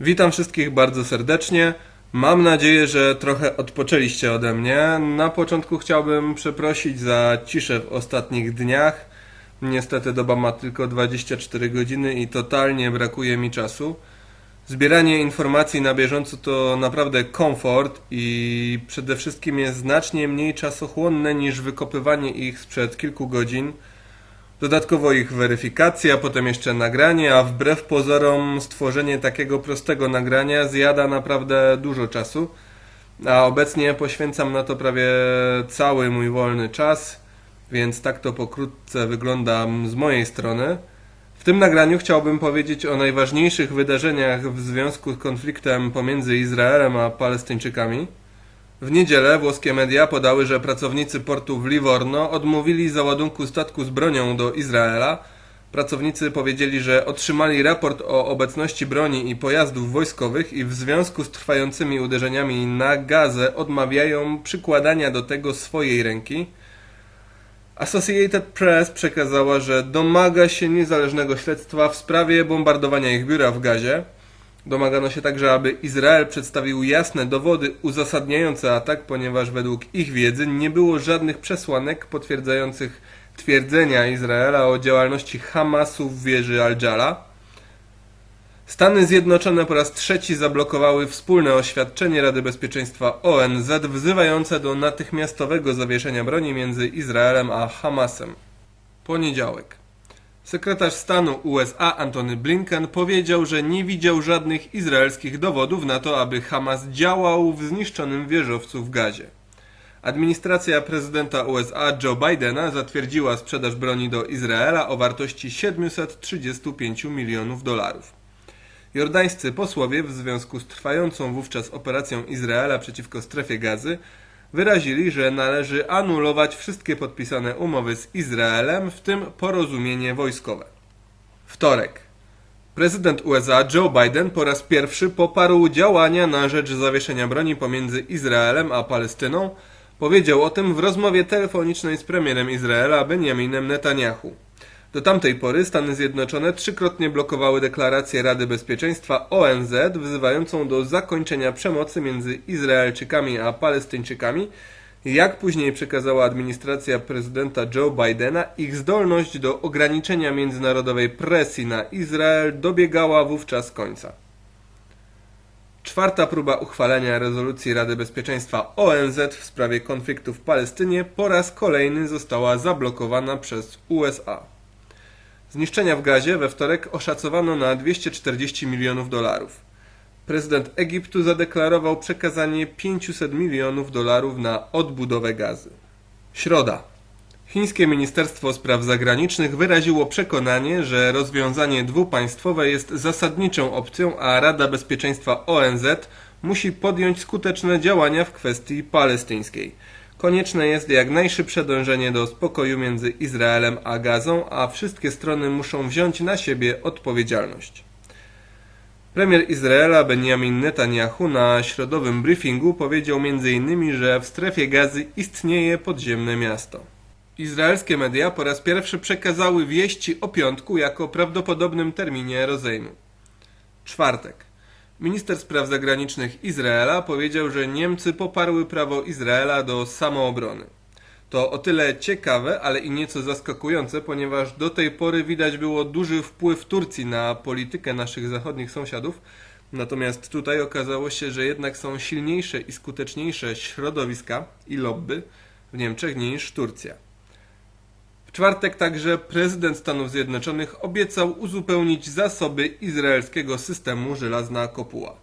Witam wszystkich bardzo serdecznie. Mam nadzieję, że trochę odpoczęliście ode mnie. Na początku chciałbym przeprosić za ciszę w ostatnich dniach. Niestety doba ma tylko 24 godziny i totalnie brakuje mi czasu. Zbieranie informacji na bieżąco to naprawdę komfort i przede wszystkim jest znacznie mniej czasochłonne niż wykopywanie ich sprzed kilku godzin. Dodatkowo ich weryfikacja, potem jeszcze nagranie, a wbrew pozorom stworzenie takiego prostego nagrania zjada naprawdę dużo czasu. A obecnie poświęcam na to prawie cały mój wolny czas, więc tak to pokrótce wygląda z mojej strony. W tym nagraniu chciałbym powiedzieć o najważniejszych wydarzeniach w związku z konfliktem pomiędzy Izraelem a Palestyńczykami. W niedzielę włoskie media podały, że pracownicy portu w Livorno odmówili załadunku statku z bronią do Izraela. Pracownicy powiedzieli, że otrzymali raport o obecności broni i pojazdów wojskowych i w związku z trwającymi uderzeniami na Gazę odmawiają przykładania do tego swojej ręki. Associated Press przekazała, że domaga się niezależnego śledztwa w sprawie bombardowania ich biura w Gazie. Domagano się także, aby Izrael przedstawił jasne dowody uzasadniające atak, ponieważ według ich wiedzy nie było żadnych przesłanek potwierdzających twierdzenia Izraela o działalności Hamasu w wieży Al-Jala. Stany Zjednoczone po raz trzeci zablokowały wspólne oświadczenie Rady Bezpieczeństwa ONZ wzywające do natychmiastowego zawieszenia broni między Izraelem a Hamasem. Poniedziałek. Sekretarz stanu USA Antony Blinken powiedział, że nie widział żadnych izraelskich dowodów na to, aby Hamas działał w zniszczonym wieżowcu w Gazie. Administracja prezydenta USA Joe Bidena zatwierdziła sprzedaż broni do Izraela o wartości 735 milionów dolarów. Jordańscy posłowie w związku z trwającą wówczas operacją Izraela przeciwko strefie gazy wyrazili, że należy anulować wszystkie podpisane umowy z Izraelem, w tym porozumienie wojskowe. Wtorek. Prezydent USA Joe Biden po raz pierwszy poparł działania na rzecz zawieszenia broni pomiędzy Izraelem a Palestyną. Powiedział o tym w rozmowie telefonicznej z premierem Izraela Benjaminem Netanyahu. Do tamtej pory Stany Zjednoczone trzykrotnie blokowały deklarację Rady Bezpieczeństwa ONZ wzywającą do zakończenia przemocy między Izraelczykami a Palestyńczykami. Jak później przekazała administracja prezydenta Joe Bidena, ich zdolność do ograniczenia międzynarodowej presji na Izrael dobiegała wówczas końca. Czwarta próba uchwalenia rezolucji Rady Bezpieczeństwa ONZ w sprawie konfliktu w Palestynie po raz kolejny została zablokowana przez USA. Zniszczenia w Gazie we wtorek oszacowano na 240 milionów dolarów. Prezydent Egiptu zadeklarował przekazanie 500 milionów dolarów na odbudowę gazy. Środa. Chińskie Ministerstwo Spraw Zagranicznych wyraziło przekonanie, że rozwiązanie dwupaństwowe jest zasadniczą opcją, a Rada Bezpieczeństwa ONZ musi podjąć skuteczne działania w kwestii palestyńskiej. Konieczne jest jak najszybsze dążenie do spokoju między Izraelem a Gazą, a wszystkie strony muszą wziąć na siebie odpowiedzialność. Premier Izraela Benjamin Netanyahu na środowym briefingu powiedział m.in., że w strefie gazy istnieje podziemne miasto. Izraelskie media po raz pierwszy przekazały wieści o piątku jako prawdopodobnym terminie rozejmu. Czwartek. Minister spraw zagranicznych Izraela powiedział, że Niemcy poparły prawo Izraela do samoobrony. To o tyle ciekawe, ale i nieco zaskakujące, ponieważ do tej pory widać było duży wpływ Turcji na politykę naszych zachodnich sąsiadów, natomiast tutaj okazało się, że jednak są silniejsze i skuteczniejsze środowiska i lobby w Niemczech niż Turcja. Czwartek także prezydent Stanów Zjednoczonych obiecał uzupełnić zasoby izraelskiego systemu żelazna kopuła.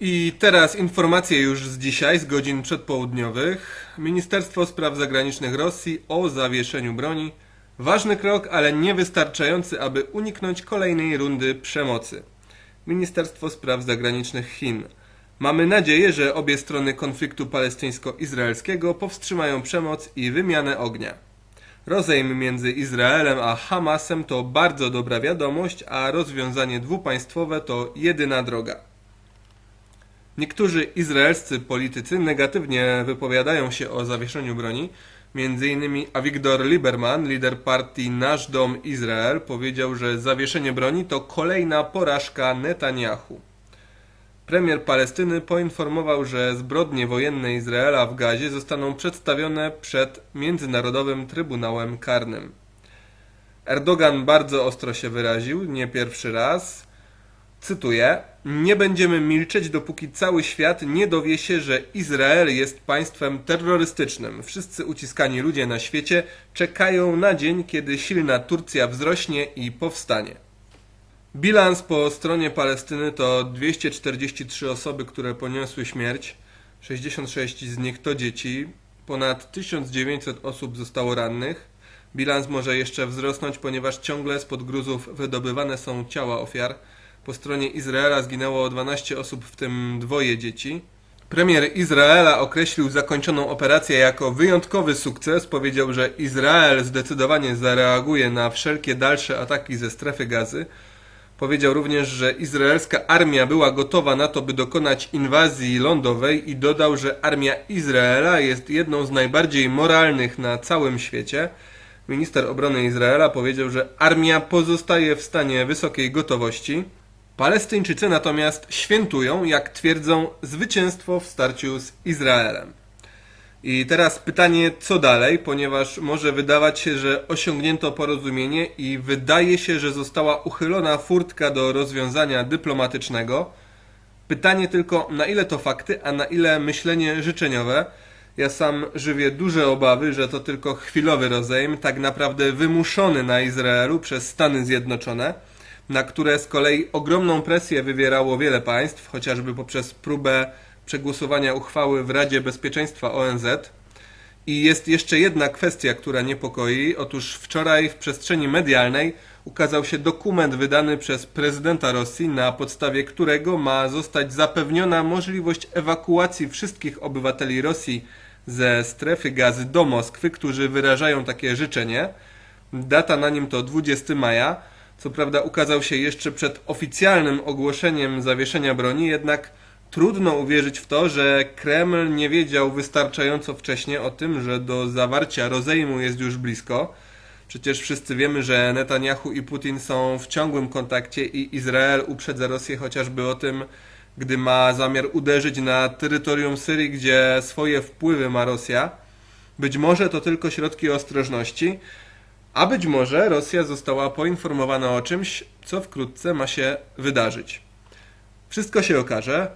I teraz informacje już z dzisiaj, z godzin przedpołudniowych. Ministerstwo Spraw Zagranicznych Rosji o zawieszeniu broni. Ważny krok, ale niewystarczający, aby uniknąć kolejnej rundy przemocy. Ministerstwo Spraw Zagranicznych Chin. Mamy nadzieję, że obie strony konfliktu palestyńsko-izraelskiego powstrzymają przemoc i wymianę ognia. Rozejm między Izraelem a Hamasem to bardzo dobra wiadomość, a rozwiązanie dwupaństwowe to jedyna droga. Niektórzy izraelscy politycy negatywnie wypowiadają się o zawieszeniu broni. Między innymi Avigdor Lieberman, lider partii Nasz Dom Izrael, powiedział, że zawieszenie broni to kolejna porażka Netanyahu. Premier Palestyny poinformował, że zbrodnie wojenne Izraela w Gazie zostaną przedstawione przed Międzynarodowym Trybunałem Karnym. Erdogan bardzo ostro się wyraził, nie pierwszy raz. Cytuję: Nie będziemy milczeć, dopóki cały świat nie dowie się, że Izrael jest państwem terrorystycznym. Wszyscy uciskani ludzie na świecie czekają na dzień, kiedy silna Turcja wzrośnie i powstanie. Bilans po stronie Palestyny to 243 osoby, które poniosły śmierć. 66 z nich to dzieci. Ponad 1900 osób zostało rannych. Bilans może jeszcze wzrosnąć, ponieważ ciągle spod gruzów wydobywane są ciała ofiar. Po stronie Izraela zginęło 12 osób, w tym dwoje dzieci. Premier Izraela określił zakończoną operację jako wyjątkowy sukces. Powiedział, że Izrael zdecydowanie zareaguje na wszelkie dalsze ataki ze strefy gazy. Powiedział również, że izraelska armia była gotowa na to, by dokonać inwazji lądowej i dodał, że armia Izraela jest jedną z najbardziej moralnych na całym świecie. Minister obrony Izraela powiedział, że armia pozostaje w stanie wysokiej gotowości. Palestyńczycy natomiast świętują, jak twierdzą, zwycięstwo w starciu z Izraelem. I teraz pytanie, co dalej, ponieważ może wydawać się, że osiągnięto porozumienie i wydaje się, że została uchylona furtka do rozwiązania dyplomatycznego. Pytanie tylko, na ile to fakty, a na ile myślenie życzeniowe. Ja sam żywię duże obawy, że to tylko chwilowy rozejm, tak naprawdę wymuszony na Izraelu przez Stany Zjednoczone, na które z kolei ogromną presję wywierało wiele państw, chociażby poprzez próbę przegłosowania uchwały w Radzie Bezpieczeństwa ONZ. I jest jeszcze jedna kwestia, która niepokoi. Otóż wczoraj w przestrzeni medialnej ukazał się dokument wydany przez prezydenta Rosji, na podstawie którego ma zostać zapewniona możliwość ewakuacji wszystkich obywateli Rosji ze strefy gazy do Moskwy, którzy wyrażają takie życzenie. Data na nim to 20 maja. Co prawda ukazał się jeszcze przed oficjalnym ogłoszeniem zawieszenia broni, jednak trudno uwierzyć w to, że Kreml nie wiedział wystarczająco wcześnie o tym, że do zawarcia rozejmu jest już blisko. Przecież wszyscy wiemy, że Netanyahu i Putin są w ciągłym kontakcie i Izrael uprzedza Rosję chociażby o tym, gdy ma zamiar uderzyć na terytorium Syrii, gdzie swoje wpływy ma Rosja. Być może to tylko środki ostrożności, a być może Rosja została poinformowana o czymś, co wkrótce ma się wydarzyć. Wszystko się okaże.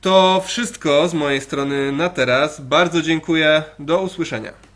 To wszystko z mojej strony na teraz. Bardzo dziękuję. Do usłyszenia.